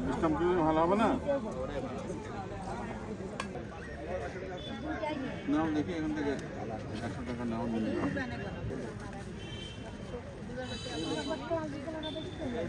System কি ভালো হবে না? নাও দেখি এখান থেকে। একশো টাকা নাও নিয়ে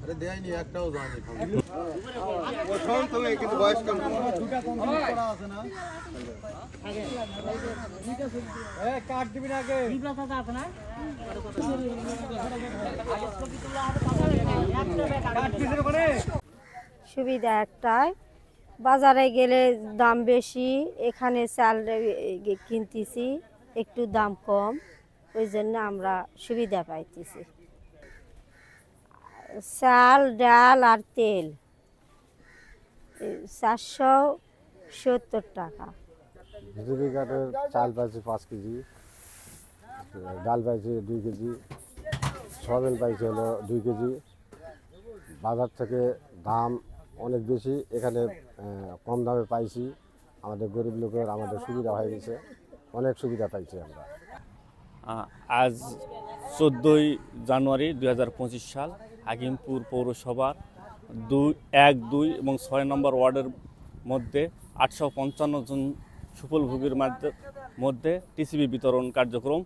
না আরে দেয়নি একটাও প্রথম তুমি কিন্তু বয়স কম সুবিধা একটাই। বাজারে গেলে দাম বেশি এখানে চাল কিনতেছি একটু দাম কম ওই জন্য আমরা সুবিধা পাইতেছি। চাল ডাল আর তেল। চারশো সত্তর টাকা। ভিজিবি কাঠের চাল পাইছি পাঁচ কেজি ডাল পাইছি দুই কেজি সয়াবিন পাইছি হলো দুই কেজি। বাজার থেকে দাম অনেক বেশি এখানে কম দামে পাইছি। আমাদের গরিব লোকের আমাদের সুবিধা হয়ে গেছে অনেক সুবিধা পাইছি আমরা। আজ চোদ্দোই জানুয়ারি দু হাজার পঁচিশ সাল। হাকিমপুর পৌরসভার দুই, এক, দুই এবং ছয় নম্বর ওয়ার্ডের মধ্যে আটশো পঞ্চান্ন জন সুফলভোগীর মাধ্যে- মধ্যে টিসিবি বিতরণ কার্যক্রম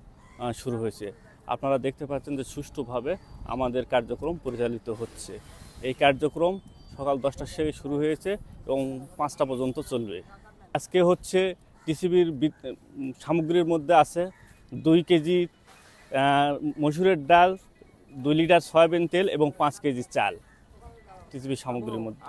শুরু হয়েছে। আপনারা দেখতে পাচ্ছেন যে সুষ্ঠুভাবে আমাদের কার্যক্রম পরিচালিত হচ্ছে। এই কার্যক্রম সকাল দশটার থেকে শুরু হয়েছে এবং পাঁচটা পর্যন্ত চলবে। আজকে হচ্ছে টিসিবির সামগ্রীর মধ্যে আছে দুই কেজি মসুরের ডাল দুই লিটার সয়াবিন তেল এবং পাঁচ কেজি চাল টিসিবি সামগ্রীর মধ্যে।